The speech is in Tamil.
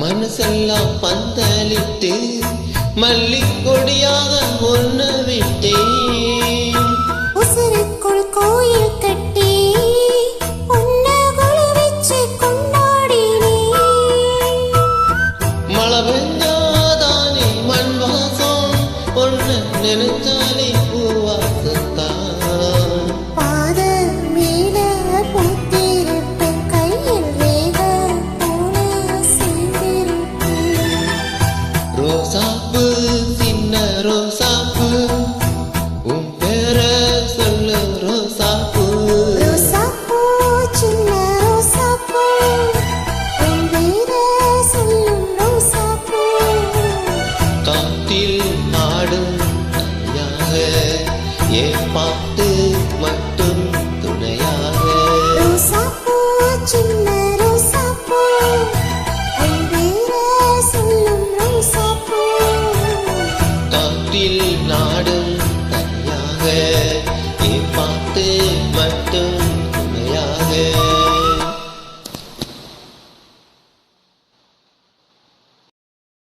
ரோஸ் எல்லாம் பந்தலிட்டு மல்லிக்கொடியாக ஒன்று விட்டேன். உசுருக்குள் கோயில் கட்டி மழை பெஞ்சாதானே மண் வாசம் ஒன்று நினைச்சாலே பூவாசத்தான் ரோசாப்பு சின்ன ரோசாப்பு உன் பேர சொல்லு ரோசாப்பு ரோசாப்பூ சின்ன ரோசாப்பூ உன் பேரை சொல்லும் ரோசாப்பூ காட்டில் ஆடும் மட்டும் துணையாக. ரோசாப்பூ சின்ன காட்டில் நாடும் தனியாக ஏன் பாட்டு மட்டும் துணையாக.